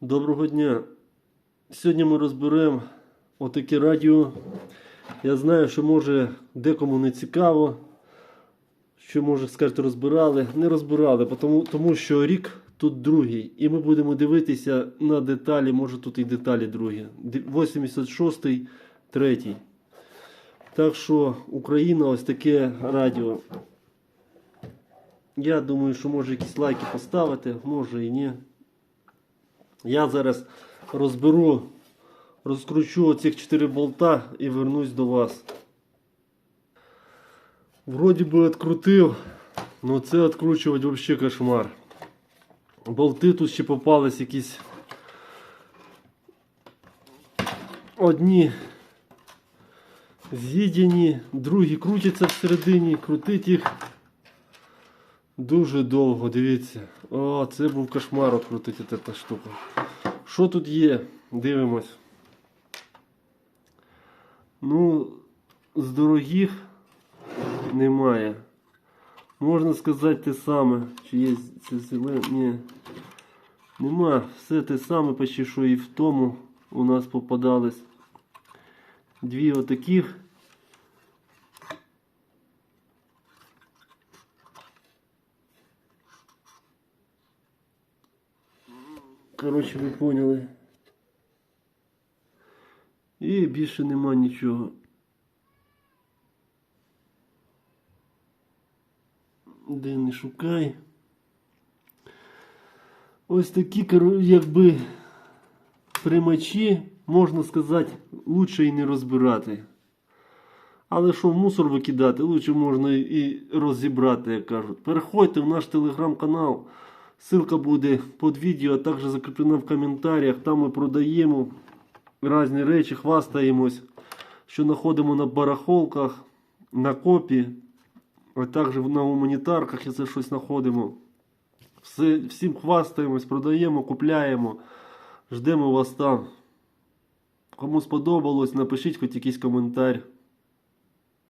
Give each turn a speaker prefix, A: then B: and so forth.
A: Доброго дня. Сьогодні ми розберемо отаке радіо. Я знаю, що може декому не цікаво, що може сказати, розбирали. Не розбирали, тому, тому що рік тут другий. І ми будемо дивитися на деталі, може тут і деталі другі. 86-й, третій. Так що Україна ось таке радіо. Я думаю, що може якісь лайки поставити, може і ні. Я зараз розберу, розкручу оцих 4 болта і вернусь до вас. Вроді би відкрутив, але це відкручувати взагалі кошмар. Болти тут ще попались якісь одні з'їдені, другі крутяться всередині, крутить їх дуже довго, дивіться. О, це був кошмар відкрутити ця штука. Що тут є? Дивимось. Ну, з дорогих немає. Можна сказати те саме. Чи є це зелене? Ні. Нема. Все те саме, почти що і в тому у нас попадались. Дві отаких. Коротше, ви поняли. І більше нема нічого. Де не шукай. Ось такі, якби примачі, можна сказати, лучше і не розбирати. Але що в мусор викидати, лучше можна і розібрати, як кажуть. Переходьте в наш телеграм-канал. Ссылка буде під відео, а також закріплена в коментарях. Там ми продаємо різні речі, хвастаємось, що знаходимо на барахолках, на копі, а також на гуманітарках, якщо щось знаходимо. Все, всім хвастаємось, продаємо, купляємо. Ждемо вас там. Кому сподобалось, напишіть хоч якийсь коментар.